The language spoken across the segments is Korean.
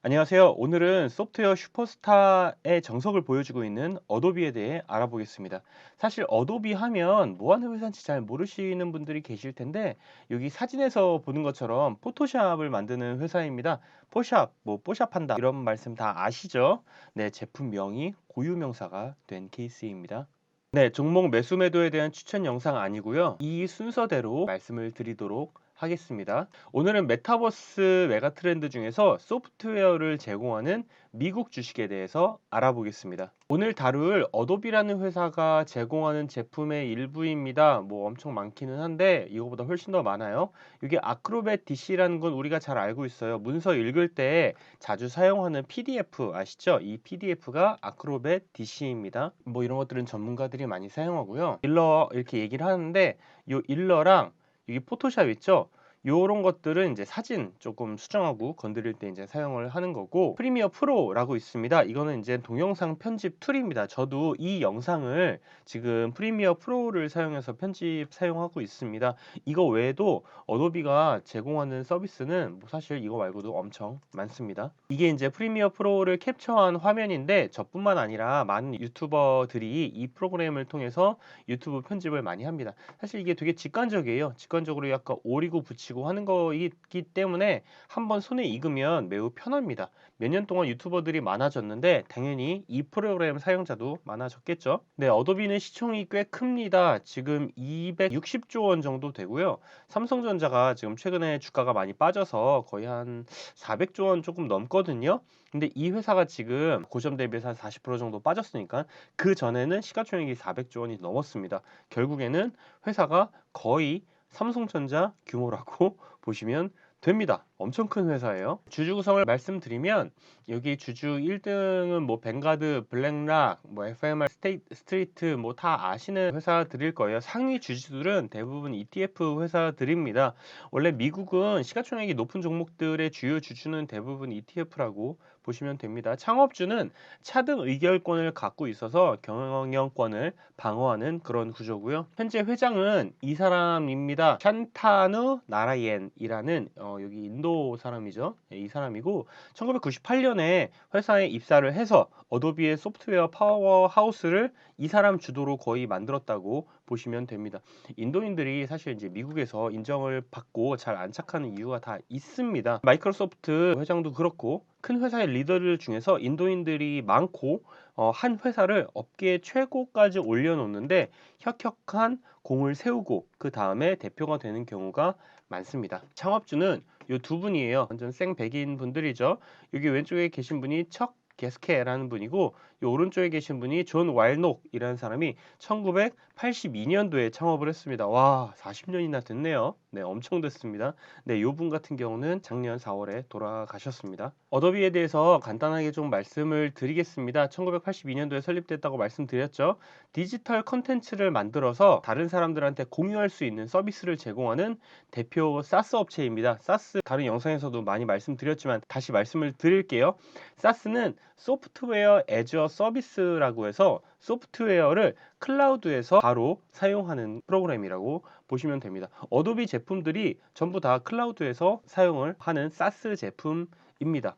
안녕하세요. 오늘은 소프트웨어 슈퍼스타의 정석을 보여주고 있는 어도비에 대해 알아보겠습니다. 사실 어도비 하면 뭐 하는 회사인지 잘 모르시는 분들이 계실 텐데 여기 사진에서 보는 것처럼 포토샵을 만드는 회사입니다. 포샵, 뭐 뽀샵한다 이런 말씀 다 아시죠? 네, 제품명이 고유명사가 된 케이스입니다. 네, 종목 매수 매도에 대한 추천 영상 아니고요. 이 순서대로 말씀을 드리도록 하겠습니다. 오늘은 메타버스 메가 트렌드 중에서 소프트웨어를 제공하는 미국 주식에 대해서 알아보겠습니다. 오늘 다룰 어도비라는 회사가 제공하는 제품의 일부입니다. 뭐 엄청 많기는 한데 이거보다 훨씬 더 많아요. 이게 아크로벳 DC라는 건 우리가 잘 알고 있어요. 문서 읽을 때 자주 사용하는 PDF 아시죠? 이 PDF가 아크로벳 DC입니다. 뭐 이런 것들은 전문가들이 많이 사용하고요. 일러 이렇게 얘기를 하는데 이 일러랑 여기 포토샵 있죠? 요런 것들은 이제 사진 조금 수정하고 건드릴 때 이제 사용을 하는 거고 프리미어 프로라고 있습니다. 이거는 이제 동영상 편집 툴입니다. 저도 이 영상을 지금 프리미어 프로를 사용해서 편집 사용하고 있습니다. 이거 외에도 어도비가 제공하는 서비스는 뭐 사실 이거 말고도 엄청 많습니다. 이게 이제 프리미어 프로를 캡처한 화면인데 저뿐만 아니라 많은 유튜버들이 이 프로그램을 통해서 유튜브 편집을 많이 합니다. 사실 이게 되게 직관적이에요. 직관적으로 약간 오리고 붙이고 하는 거이기 때문에 한번 손에 익으면 매우 편합니다. 몇 년 동안 유튜버들이 많아졌는데 당연히 이 프로그램 사용자도 많아졌겠죠. 네, 어도비는 시총이 꽤 큽니다. 지금 260조 원 정도 되고요. 삼성전자가 지금 최근에 주가가 많이 빠져서 거의 한 400조 원 조금 넘거든요. 근데 이 회사가 지금 고점 대비해서 한 40% 정도 빠졌으니까 그 전에는 시가총액이 400조 원이 넘었습니다. 결국에는 회사가 거의 삼성전자 규모라고 보시면 됩니다. 엄청 큰 회사예요. 주주 구성을 말씀드리면 여기 주주 1등은 뭐 뱅가드, 블랙락, 뭐 FMR, 스테이, 스트리트 뭐 다 아시는 회사들일 거예요. 상위 주주들은 대부분 ETF 회사들입니다. 원래 미국은 시가총액이 높은 종목들의 주요 주주는 대부분 ETF라고 보시면 됩니다. 창업주는 차등 의결권을 갖고 있어서 경영권을 방어하는 그런 구조고요. 현재 회장은 이 사람입니다. 샨타누 나라옌이라는 어, 여기 인도 사람이죠. 예, 이 사람이고 1998년에 회사에 입사를 해서 어도비의 소프트웨어 파워하우스를 이 사람 주도로 거의 만들었다고 보시면 됩니다. 인도인들이 사실 이제 미국에서 인정을 받고 잘 안착하는 이유가 다 있습니다. 마이크로소프트 회장도 그렇고 큰 회사의 리더들 중에서 인도인들이 많고 어, 한 회사를 업계 최고까지 올려놓는데 혁혁한 공을 세우고 그 다음에 대표가 되는 경우가 많습니다. 창업주는 이두 분이에요. 완전 생 백인 분들이죠. 여기 왼쪽에 계신 분이 척 게스케라는 분이고 이 오른쪽에 계신 분이 존 와일녹이라는 사람이 1982년도에 창업을 했습니다. 와, 40년이나 됐네요. 네, 엄청 됐습니다. 네, 요 분 같은 경우는 작년 4월에 돌아가셨습니다. 어도비에 대해서 간단하게 좀 말씀을 드리겠습니다. 1982년도에 설립됐다고 말씀드렸죠. 디지털 컨텐츠를 만들어서 다른 사람들한테 공유할 수 있는 서비스를 제공하는 대표 사스 업체입니다. 사스 다른 영상에서도 많이 말씀드렸지만 다시 말씀을 드릴게요. 사스는 소프트웨어 애저 서비스라고 해서 소프트웨어를 클라우드에서 바로 사용하는 프로그램이라고 보시면 됩니다. 어도비 제품들이 전부 다 클라우드에서 사용을 하는 사스 제품입니다.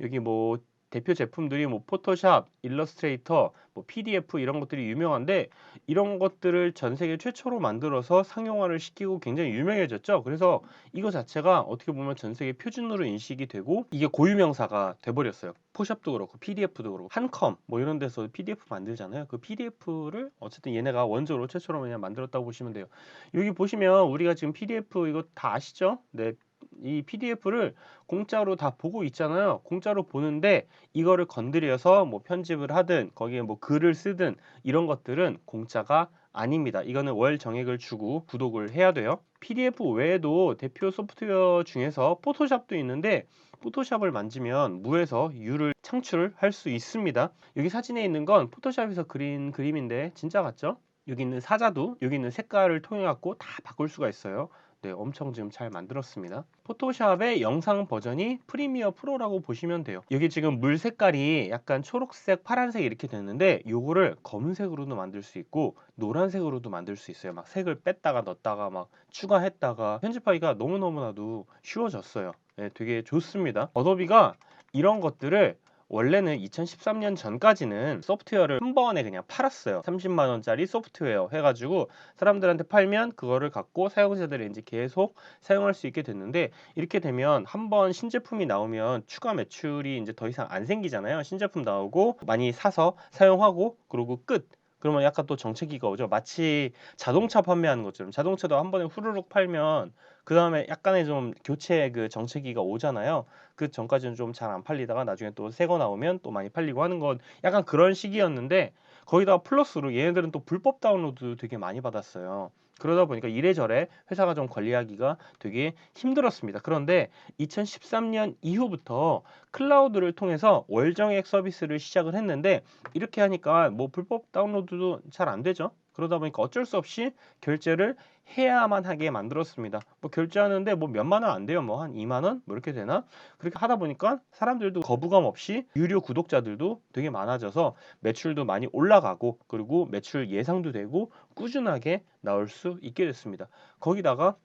여기 뭐 대표 제품들이 뭐 포토샵, 일러스트레이터, 뭐 PDF 이런 것들이 유명한데 이런 것들을 전 세계 최초로 만들어서 상용화를 시키고 굉장히 유명해졌죠. 그래서 이거 자체가 어떻게 보면 전 세계 표준으로 인식이 되고 이게 고유명사가 돼버렸어요. 포샵도 그렇고 PDF도 그렇고 한컴 뭐 이런 데서 PDF 만들잖아요. 그 PDF를 어쨌든 얘네가 원조로 최초로 그냥 만들었다고 보시면 돼요. 여기 보시면 우리가 지금 PDF 이거 다 아시죠? 네, 이 PDF를 공짜로 다 보고 있잖아요. 공짜로 보는데 이거를 건드려서 뭐 편집을 하든 거기에 뭐 글을 쓰든 이런 것들은 공짜가 아닙니다. 이거는 월 정액을 주고 구독을 해야 돼요. PDF 외에도 대표 소프트웨어 중에서 포토샵도 있는데 포토샵을 만지면 무에서 유를 창출할 수 있습니다. 여기 사진에 있는 건 포토샵에서 그린 그림인데 진짜 같죠? 여기 있는 사자도 여기 있는 색깔을 통해 갖고 다 바꿀 수가 있어요. 네, 엄청 지금 잘 만들었습니다. 포토샵의 영상 버전이 프리미어 프로라고 보시면 돼요. 여기 지금 물 색깔이 약간 초록색, 파란색 이렇게 됐는데 요거를 검은색으로도 만들 수 있고 노란색으로도 만들 수 있어요. 막 색을 뺐다가 넣었다가 막 추가했다가 편집하기가 너무너무나도 쉬워졌어요. 네, 되게 좋습니다. 어도비가 이런 것들을 원래는 2013년 전까지는 소프트웨어를 한 번에 그냥 팔았어요. 30만 원짜리 소프트웨어 해가지고 사람들한테 팔면 그거를 갖고 사용자들이 이제 계속 사용할 수 있게 됐는데 이렇게 되면 한 번 신제품이 나오면 추가 매출이 이제 더 이상 안 생기잖아요. 신제품 나오고 많이 사서 사용하고 그리고 끝. 그러면 약간 또 정체기가 오죠. 마치 자동차 판매하는 것처럼 자동차도 한 번에 후루룩 팔면 그 다음에 약간의 좀 교체 그 정체기가 오잖아요. 그 전까지는 좀 잘 안 팔리다가 나중에 또 새 거 나오면 또 많이 팔리고 하는 건 약간 그런 시기였는데 거기다가 플러스로 얘네들은 또 불법 다운로드 되게 많이 받았어요. 그러다 보니까 이래저래 회사가 좀 관리하기가 되게 힘들었습니다. 그런데 2013년 이후부터 클라우드를 통해서 월정액 서비스를 시작을 했는데 이렇게 하니까 뭐 불법 다운로드도 잘 안 되죠. 그러다 보니까 어쩔 수 없이 결제를 해야만 하게 만들었습니다. 뭐 결제하는데 뭐 몇만 원 안 돼요. 뭐 한 2만 원? 뭐 이렇게 되나? 그렇게 하다 보니까 사람들도 거부감 없이 유료 구독자들도 되게 많아져서 매출도 많이 올라가고 그리고 매출 예상도 되고 꾸준하게 나올 수 있게 됐습니다. 거기다가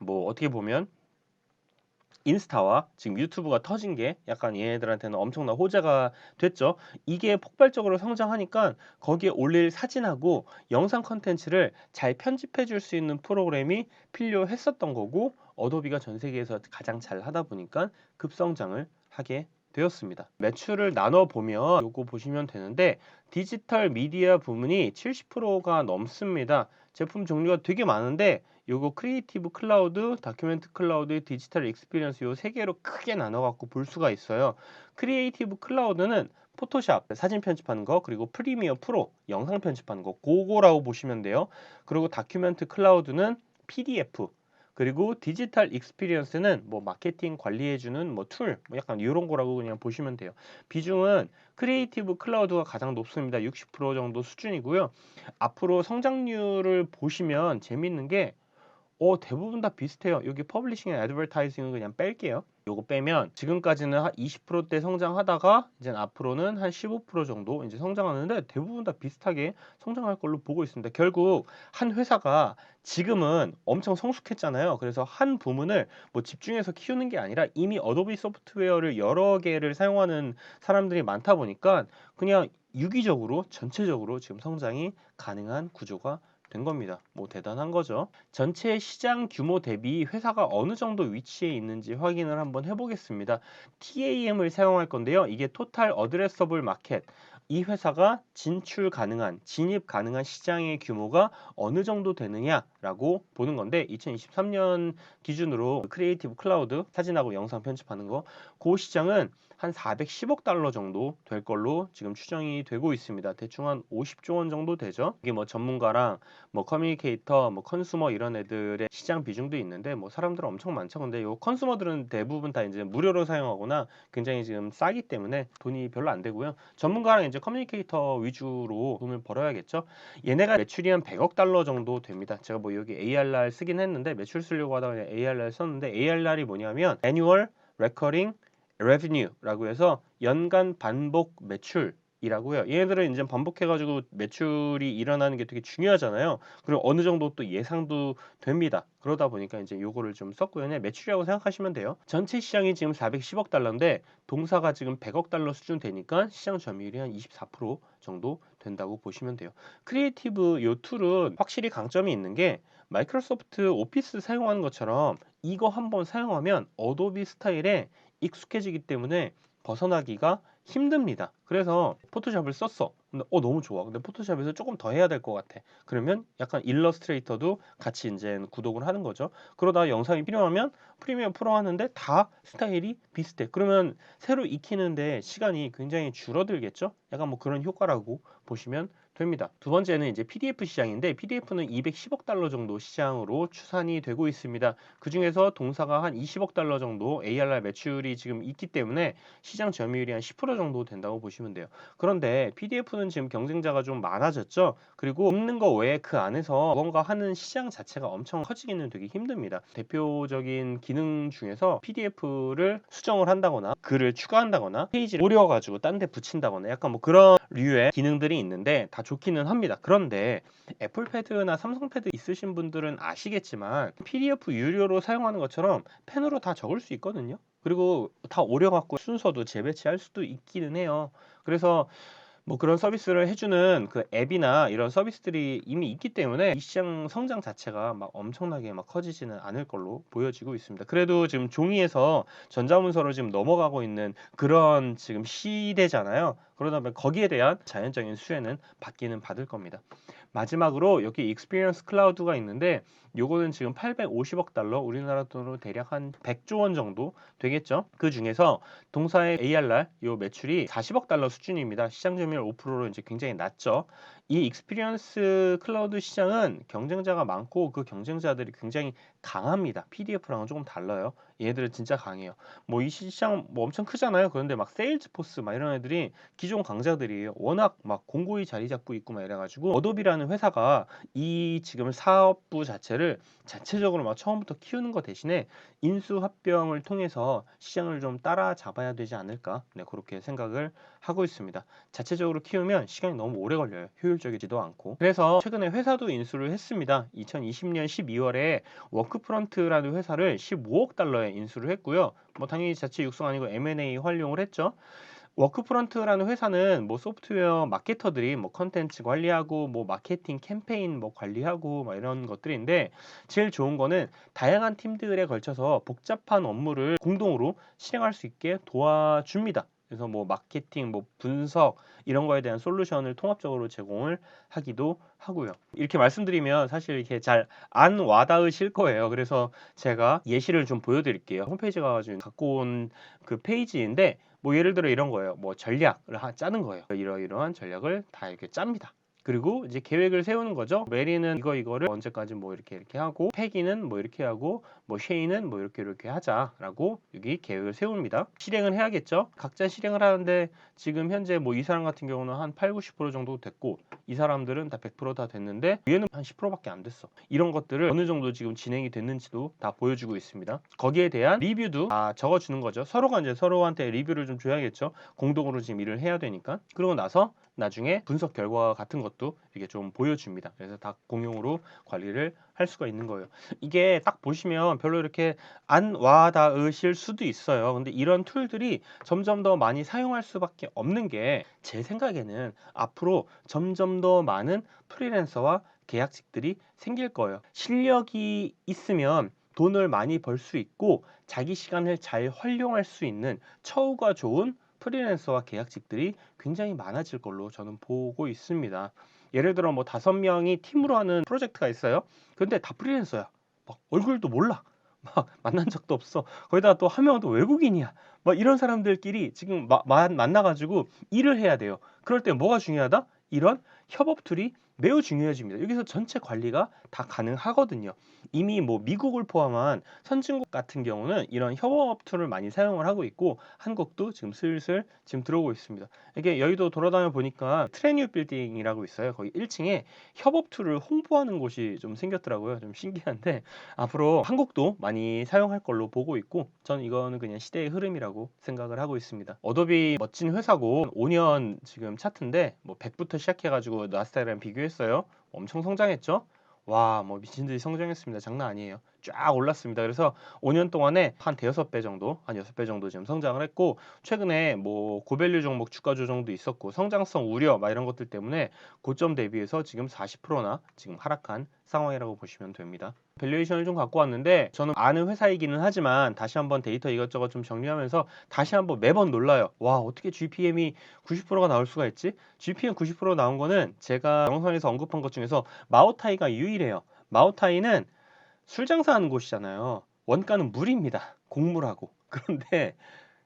뭐 어떻게 보면 인스타와 지금 유튜브가 터진 게 약간 얘네들한테는 엄청난 호재가 됐죠. 이게 폭발적으로 성장하니까 거기에 올릴 사진하고 영상 컨텐츠를 잘 편집해 줄 수 있는 프로그램이 필요했었던 거고 어도비가 전 세계에서 가장 잘 하다 보니까 급성장을 하게 되었습니다. 매출을 나눠 보면 요거 보시면 되는데 디지털 미디어 부문이 70%가 넘습니다. 제품 종류가 되게 많은데 요거 크리에이티브 클라우드, 다큐멘트 클라우드, 디지털 익스피리언스 요 세 개로 크게 나눠 갖고 볼 수가 있어요. 크리에이티브 클라우드는 포토샵 사진 편집하는 거 그리고 프리미어 프로 영상 편집하는 거 그거라고 보시면 돼요. 그리고 다큐멘트 클라우드는 PDF 그리고 디지털 익스피리언스는 뭐 마케팅 관리해주는 뭐 툴, 뭐 약간 이런 거라고 그냥 보시면 돼요. 비중은 크리에이티브 클라우드가 가장 높습니다. 60% 정도 수준이고요. 앞으로 성장률을 보시면 재밌는 게 어, 대부분 다 비슷해요. 여기 퍼블리싱 앤 애드버타이징은 그냥 뺄게요. 요거 빼면 지금까지는 한 20%대 성장하다가 이제 앞으로는 한 15% 정도 이제 성장하는데 대부분 다 비슷하게 성장할 걸로 보고 있습니다. 결국 한 회사가 지금은 엄청 성숙했잖아요. 그래서 한 부문을 뭐 집중해서 키우는 게 아니라 이미 어도비 소프트웨어를 여러 개를 사용하는 사람들이 많다 보니까 그냥 유기적으로 전체적으로 지금 성장이 가능한 구조가 된 겁니다. 뭐 대단한 거죠. 전체 시장 규모 대비 회사가 어느 정도 위치에 있는지 확인을 한번 해보겠습니다. TAM을 사용할 건데요. 이게 토탈 어드레서블 마켓. 이 회사가 진출 가능한, 진입 가능한 시장의 규모가 어느 정도 되느냐라고 보는 건데 2023년 기준으로 크리에이티브 클라우드 사진하고 영상 편집하는 거, 그 시장은 한 410억 달러 정도 될 걸로 지금 추정이 되고 있습니다. 대충 한 50조 원 정도 되죠. 이게 뭐 전문가랑 뭐 커뮤니케이터, 뭐 컨슈머 이런 애들의 시장 비중도 있는데 뭐 사람들은 엄청 많죠. 근데 요 컨슈머들은 대부분 다 이제 무료로 사용하거나 굉장히 지금 싸기 때문에 돈이 별로 안 되고요. 전문가랑 이제 커뮤니케이터 위주로 돈을 벌어야겠죠. 얘네가 매출이 한 100억 달러 정도 됩니다. 제가 뭐 여기 ARR 쓰긴 했는데 매출 쓰려고 하다가 ARR 썼는데 ARR이 뭐냐면 Annual Recurring Revenue라고 해서 연간 반복 매출 이라고요. 얘네들은 이제 반복해가지고 매출이 일어나는 게 되게 중요하잖아요. 그리고 어느 정도 또 예상도 됩니다. 그러다 보니까 이제 요거를 좀 썼고요. 매출이라고 생각하시면 돼요. 전체 시장이 지금 410억 달러인데 동사가 지금 100억 달러 수준 되니까 시장 점유율이 한 24% 정도 된다고 보시면 돼요. 크리에이티브 요 툴은 확실히 강점이 있는 게 마이크로소프트 오피스 사용하는 것처럼 이거 한번 사용하면 어도비 스타일에 익숙해지기 때문에 벗어나기가 힘듭니다. 그래서 포토샵을 썼어. 근데 어 너무 좋아. 근데 포토샵에서 조금 더 해야 될 것 같아. 그러면 약간 일러스트레이터도 같이 이제 구독을 하는 거죠. 그러다 영상이 필요하면 프리미엄 프로 하는데 다 스타일이 비슷해. 그러면 새로 익히는데 시간이 굉장히 줄어들겠죠? 약간 뭐 그런 효과라고 보시면 됩니다. 두 번째는 이제 PDF 시장인데 PDF는 210억 달러 정도 시장으로 추산이 되고 있습니다. 그 중에서 동사가 한 20억 달러 정도 ARR 매출이 지금 있기 때문에 시장 점유율이 한 10% 정도 된다고 보시면 돼요. 그런데 PDF는 지금 경쟁자가 좀 많아졌죠. 그리고 읽는 거 외에 그 안에서 뭔가 하는 시장 자체가 엄청 커지기는 되게 힘듭니다. 대표적인 기능 중에서 PDF를 수정을 한다거나 글을 추가한다거나 페이지를 오려가지고 딴 데 붙인다거나 약간 뭐 그런 류의 기능들이 있는데 다 좋기는 합니다. 그런데 애플패드나 삼성패드 있으신 분들은 아시겠지만 PDF 유료로 사용하는 것처럼 펜으로 다 적을 수 있거든요. 그리고 다 오려 갖고 순서도 재배치할 수도 있기는 해요. 그래서 뭐 그런 서비스를 해주는 그 앱이나 이런 서비스들이 이미 있기 때문에 이 시장 성장 자체가 막 엄청나게 막 커지지는 않을 걸로 보여지고 있습니다. 그래도 지금 종이에서 전자문서로 지금 넘어가고 있는 그런 지금 시대잖아요. 그러다 보면 거기에 대한 자연적인 수혜는 받기는 받을 겁니다. 마지막으로 여기 익스피리언스 클라우드가 있는데 요거는 지금 850억 달러 우리나라 돈으로 대략 한 100조 원 정도 되겠죠. 그 중에서 동사의 ARR 요 매출이 40억 달러 수준입니다. 시장 점유율 5%로 이제 굉장히 낮죠. 이 익스피리언스 클라우드 시장은 경쟁자가 많고 그 경쟁자들이 굉장히 강합니다. PDF랑은 조금 달라요. 얘들은 진짜 강해요. 뭐 이 시장 뭐 엄청 크잖아요. 그런데 막 세일즈포스 막 이런 애들이 기존 강자들이에요. 워낙 막 공고히 자리 잡고 있고 막 이래가지고 어도비라는 회사가 이 지금 사업부 자체를 자체적으로 막 처음부터 키우는 것 대신에 인수 합병을 통해서 시장을 좀 따라잡아야 되지 않을까 네, 그렇게 생각을 하고 있습니다. 자체적으로 키우면 시간이 너무 오래 걸려요. 효율적이지도 않고. 그래서 최근에 회사도 인수를 했습니다. 2020년 12월에 워크프런트라는 회사를 15억 달러에 인수를 했고요. 뭐 당연히 자체 육성 아니고 M&A 활용을 했죠. 워크프런트라는 회사는 뭐 소프트웨어 마케터들이 뭐 컨텐츠 관리하고 뭐 마케팅 캠페인 뭐 관리하고 막 이런 것들인데 제일 좋은 거는 다양한 팀들에 걸쳐서 복잡한 업무를 공동으로 실행할 수 있게 도와줍니다. 그래서 뭐 마케팅, 뭐 분석 이런 거에 대한 솔루션을 통합적으로 제공을 하기도 하고요. 이렇게 말씀드리면 사실 이렇게 잘 안 와닿으실 거예요. 그래서 제가 예시를 좀 보여드릴게요. 홈페이지 가가지고 갖고 온 그 페이지인데 뭐 예를 들어 이런 거예요. 뭐 전략을 하- 짜는 거예요. 이러이러한 전략을 다 이렇게 짭니다. 그리고 이제 계획을 세우는 거죠. 메리는 이거 이거를 언제까지 뭐 이렇게 이렇게 하고 패기는 뭐 이렇게 하고 뭐 쉐이는 뭐 이렇게 이렇게 하자라고 여기 계획을 세웁니다. 실행을 해야겠죠. 각자 실행을 하는데 지금 현재 뭐 이 사람 같은 경우는 한 8, 90% 정도 됐고 이 사람들은 다 100%다 됐는데 얘는 한 10%밖에 안 됐어. 이런 것들을 어느 정도 지금 진행이 됐는지도 다 보여주고 있습니다. 거기에 대한 리뷰도 다 적어주는 거죠. 서로가 이제 서로한테 리뷰를 좀 줘야겠죠. 공동으로 지금 일을 해야 되니까. 그러고 나서 나중에 분석 결과 같은 것도 이게 좀 보여줍니다. 그래서 다 공용으로 관리를 할 수가 있는 거예요. 이게 딱 보시면 별로 이렇게 안 와닿으실 수도 있어요. 근데 이런 툴들이 점점 더 많이 사용할 수밖에 없는 게 제 생각에는 앞으로 점점 더 많은 프리랜서와 계약직들이 생길 거예요. 실력이 있으면 돈을 많이 벌 수 있고 자기 시간을 잘 활용할 수 있는 처우가 좋은 프리랜서와 계약직들이 굉장히 많아질 걸로 저는 보고 있습니다. 예를 들어 뭐 다섯 명이 팀으로 하는 프로젝트가 있어요. 근데 다 프리랜서야. 막 얼굴도 몰라. 막 만난 적도 없어. 거기다가 또한 명은 또 외국인이야. 막 이런 사람들끼리 지금 마- 마- 만나가지고 일을 해야 돼요. 그럴 때 뭐가 중요하다? 이런 협업 툴이 매우 중요해집니다. 여기서 전체 관리가 다 가능하거든요. 이미 뭐 미국을 포함한 선진국 같은 경우는 이런 협업 툴을 많이 사용을 하고 있고 한국도 지금 슬슬 지금 들어오고 있습니다. 이게 여의도 돌아다녀 보니까 트레뉴 빌딩이라고 있어요. 거기 1층에 협업 툴을 홍보하는 곳이 좀 생겼더라고요. 좀 신기한데 앞으로 한국도 많이 사용할 걸로 보고 있고 저는 이거는 그냥 시대의 흐름이라고 생각을 하고 있습니다. 어도비 멋진 회사고 5년 지금 차트인데 뭐 100부터 시작해가지고 나스닥이랑 비교 했어요. 엄청 성장했죠. 와, 뭐 미친 듯이 성장했습니다. 장난 아니에요. 쫙 올랐습니다. 그래서 5년 동안에 한 대여섯 배 정도, 한 여섯 배 정도 지금 성장을 했고 최근에 뭐 고밸류 종목 주가 조정도 있었고 성장성 우려 막 이런 것들 때문에 고점 대비해서 지금 40%나 지금 하락한 상황이라고 보시면 됩니다. 밸류에이션을 좀 갖고 왔는데 저는 아는 회사이기는 하지만 다시 한번 데이터 이것저것 좀 정리하면서 다시 한번 매번 놀라요. 와, 어떻게 GPM이 90%가 나올 수가 있지? GPM 90% 나온 거는 제가 영상에서 언급한 것 중에서 마오타이가 유일해요. 마오타이는 술 장사하는 곳이잖아요. 원가는 물입니다. 곡물하고. 그런데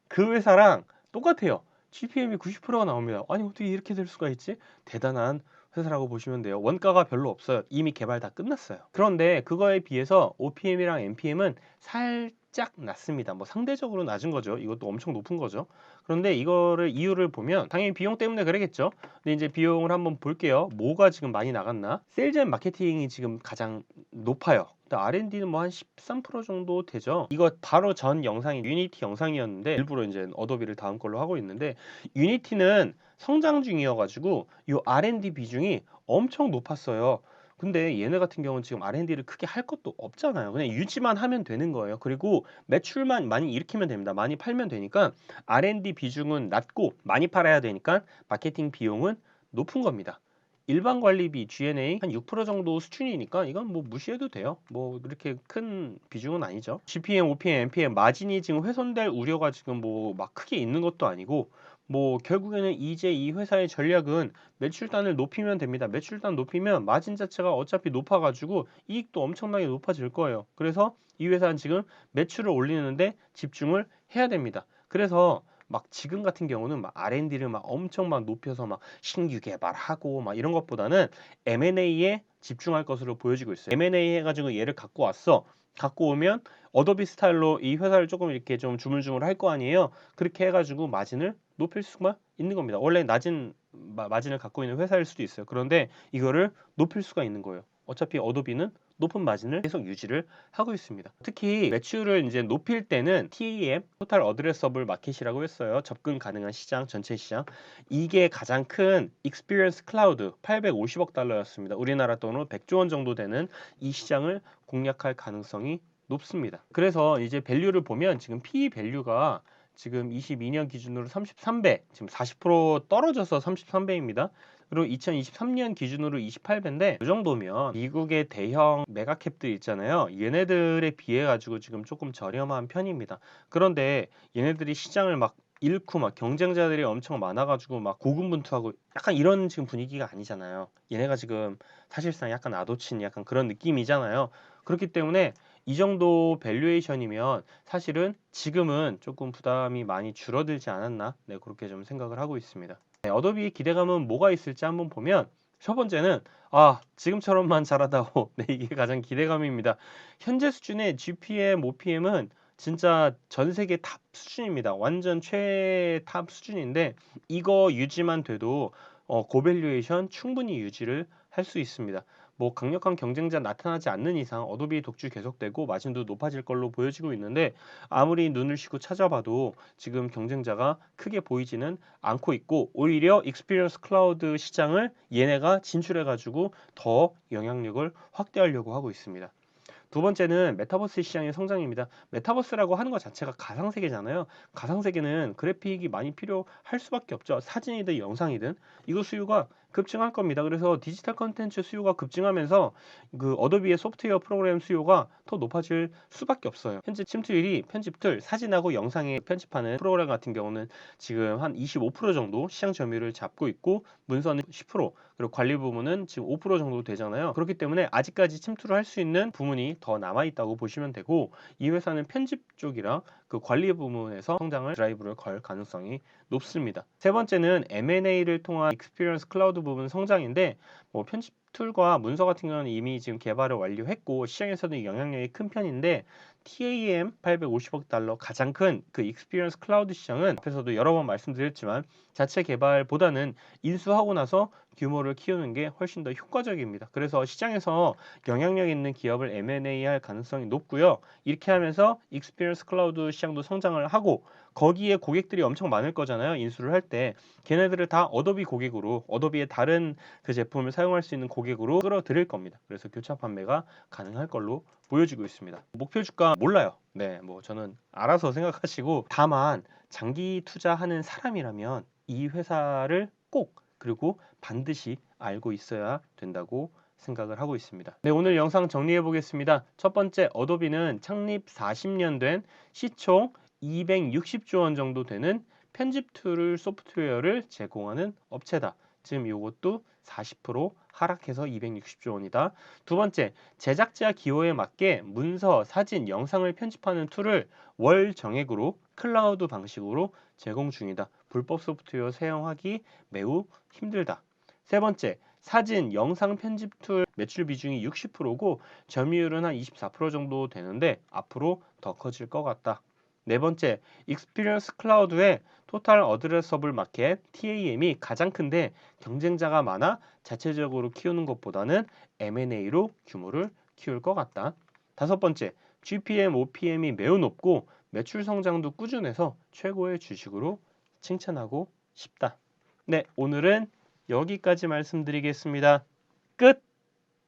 그 회사랑 똑같아요. GPM이 90%가 나옵니다. 아니 어떻게 이렇게 될 수가 있지? 대단한 회사라고 보시면 돼요. 원가가 별로 없어요. 이미 개발 다 끝났어요. 그런데 그거에 비해서 OPM이랑 NPM은 살짝 낮습니다. 뭐 상대적으로 낮은 거죠. 이것도 엄청 높은 거죠. 그런데 이거를 이유를 보면 당연히 비용 때문에 그러겠죠. 근데 이제 비용을 한번 볼게요. 뭐가 지금 많이 나갔나? 세일즈 앤 마케팅이 지금 가장 높아요. R&D는 뭐 한 13% 정도 되죠. 이거 바로 전 영상이 유니티 영상이었는데 일부러 이제 어도비를 다음 걸로 하고 있는데 유니티는 성장 중이어가지고 이 R&D 비중이 엄청 높았어요. 근데 얘네 같은 경우는 지금 R&D를 크게 할 것도 없잖아요. 그냥 유지만 하면 되는 거예요. 그리고 매출만 많이 일으키면 됩니다. 많이 팔면 되니까 R&D 비중은 낮고 많이 팔아야 되니까 마케팅 비용은 높은 겁니다. 일반 관리비 G&A 한 6% 정도 수준이니까 이건 뭐 무시해도 돼요. 뭐 그렇게 큰 비중은 아니죠. GPM, OPM, MPM 마진이 지금 훼손될 우려가 지금 뭐 막 크게 있는 것도 아니고 뭐 결국에는 이제 이 회사의 전략은 매출단을 높이면 됩니다. 매출단 높이면 마진 자체가 어차피 높아가지고 이익도 엄청나게 높아질 거예요. 그래서 이 회사는 지금 매출을 올리는데 집중을 해야 됩니다. 그래서 막 지금 같은 경우는 막 R&D를 막 엄청 막 높여서 막 신규 개발하고 막 이런 것보다는 M&A에 집중할 것으로 보여지고 있어요. M&A 해가지고 얘를 갖고 왔어. 갖고 오면 어도비 스타일로 이 회사를 조금 이렇게 좀 주물주물 할 거 아니에요. 그렇게 해가지고 마진을 높일 수가 있는 겁니다. 원래 낮은 마, 마진을 갖고 있는 회사일 수도 있어요. 그런데 이거를 높일 수가 있는 거예요. 어차피 어도비는 높은 마진을 계속 유지를 하고 있습니다. 특히 매출을 이제 높일 때는 TAM, 토탈 어드레서블 마켓이라고 했어요. 접근 가능한 시장, 전체 시장. 이게 가장 큰 익스피리언스 클라우드 850억 달러였습니다. 우리나라 돈으로 100조 원 정도 되는 이 시장을 공략할 가능성이 높습니다. 그래서 이제 밸류를 보면 지금 PE 밸류가 지금 22년 기준으로 33배, 지금 40% 떨어져서 33배입니다. 그리고 2023년 기준으로 28배인데 이 정도면 미국의 대형 메가캡들 있잖아요. 얘네들에 비해 가지고 지금 조금 저렴한 편입니다. 그런데 얘네들이 시장을 막 잃고 막 경쟁자들이 엄청 많아가지고 막 고군분투하고 약간 이런 지금 분위기가 아니잖아요. 얘네가 지금 사실상 약간 아도친 약간 그런 느낌이잖아요. 그렇기 때문에 이 정도 밸류에이션이면 사실은 지금은 조금 부담이 많이 줄어들지 않았나 네 그렇게 좀 생각을 하고 있습니다. 네, 어도비의 기대감은 뭐가 있을지 한번 보면 첫 번째는 아 지금처럼만 잘하다고 네 이게 가장 기대감입니다. 현재 수준의 GPM, OPM은 진짜 전 세계 탑 수준입니다. 완전 최탑 수준인데 이거 유지만 돼도 어, 고밸류에이션 충분히 유지를 할 수 있습니다. 뭐 강력한 경쟁자 나타나지 않는 이상 어도비 독주 계속되고 마진도 높아질 걸로 보여지고 있는데 아무리 눈을 쉬고 찾아봐도 지금 경쟁자가 크게 보이지는 않고 있고 오히려 익스피리언스 클라우드 시장을 얘네가 진출해 가지고 더 영향력을 확대하려고 하고 있습니다. 두 번째는 메타버스 시장의 성장입니다. 메타버스라고 하는 것 자체가 가상세계잖아요. 가상세계는 그래픽이 많이 필요할 수밖에 없죠. 사진이든 영상이든 이거 수요가 급증할 겁니다. 그래서 디지털 컨텐츠 수요가 급증하면서 그 어도비의 소프트웨어 프로그램 수요가 더 높아질 수밖에 없어요. 현재 침투율이 편집툴 사진하고 영상에 편집하는 프로그램 같은 경우는 지금 한 25% 정도 시장 점유율을 잡고 있고 문서는 10% 그리고 관리 부문은 지금 5% 정도 되잖아요. 그렇기 때문에 아직까지 침투를 할 수 있는 부문이 더 남아 있다고 보시면 되고 이 회사는 편집 쪽이랑 그 관리 부문에서 성장을 드라이브를 걸 가능성이 높습니다. 세 번째는 M&A를 통한 익스피리언스 클라우드 부분 성장인데 뭐 편집 툴과 문서 같은 경우는 이미 지금 개발을 완료했고 시장에서는 영향력이 큰 편인데 TAM 850억 달러 가장 큰 그 익스피리언스 클라우드 시장은 앞에서도 여러 번 말씀드렸지만 자체 개발보다는 인수하고 나서 규모를 키우는 게 훨씬 더 효과적입니다. 그래서 시장에서 영향력 있는 기업을 M&A 할 가능성이 높고요. 이렇게 하면서 익스피리언스 클라우드 시장도 성장을 하고 거기에 고객들이 엄청 많을 거잖아요. 인수를 할 때 걔네들을 다 어도비 고객으로 어도비의 다른 그 제품을 사용할 수 있는 고객으로 끌어들일 겁니다. 그래서 교차 판매가 가능할 걸로 보여지고 있습니다. 목표 주가 몰라요. 네, 뭐 저는 알아서 생각하시고 다만 장기 투자하는 사람이라면 이 회사를 꼭 그리고 반드시 알고 있어야 된다고 생각을 하고 있습니다. 네, 오늘 영상 정리해 보겠습니다. 첫 번째, 어도비는 창립 40년 된 시총 260조 원 정도 되는 편집 툴을 소프트웨어를 제공하는 업체다. 지금 이것도 40% 하락해서 260조 원이다. 두 번째, 제작자 기호에 맞게 문서, 사진, 영상을 편집하는 툴을 월 정액으로 클라우드 방식으로 제공 중이다. 불법 소프트웨어 사용하기 매우 힘들다. 세 번째, 사진, 영상 편집 툴 매출 비중이 60%고 점유율은 한 24% 정도 되는데 앞으로 더 커질 것 같다. 네 번째, 익스피리언스 클라우드의 토탈 어드레서블 마켓 TAM이 가장 큰데 경쟁자가 많아 자체적으로 키우는 것보다는 M&A로 규모를 키울 것 같다. 다섯 번째, GPM, OPM이 매우 높고 매출 성장도 꾸준해서 최고의 주식으로 칭찬하고 싶다. 네, 오늘은 여기까지 말씀드리겠습니다. 끝!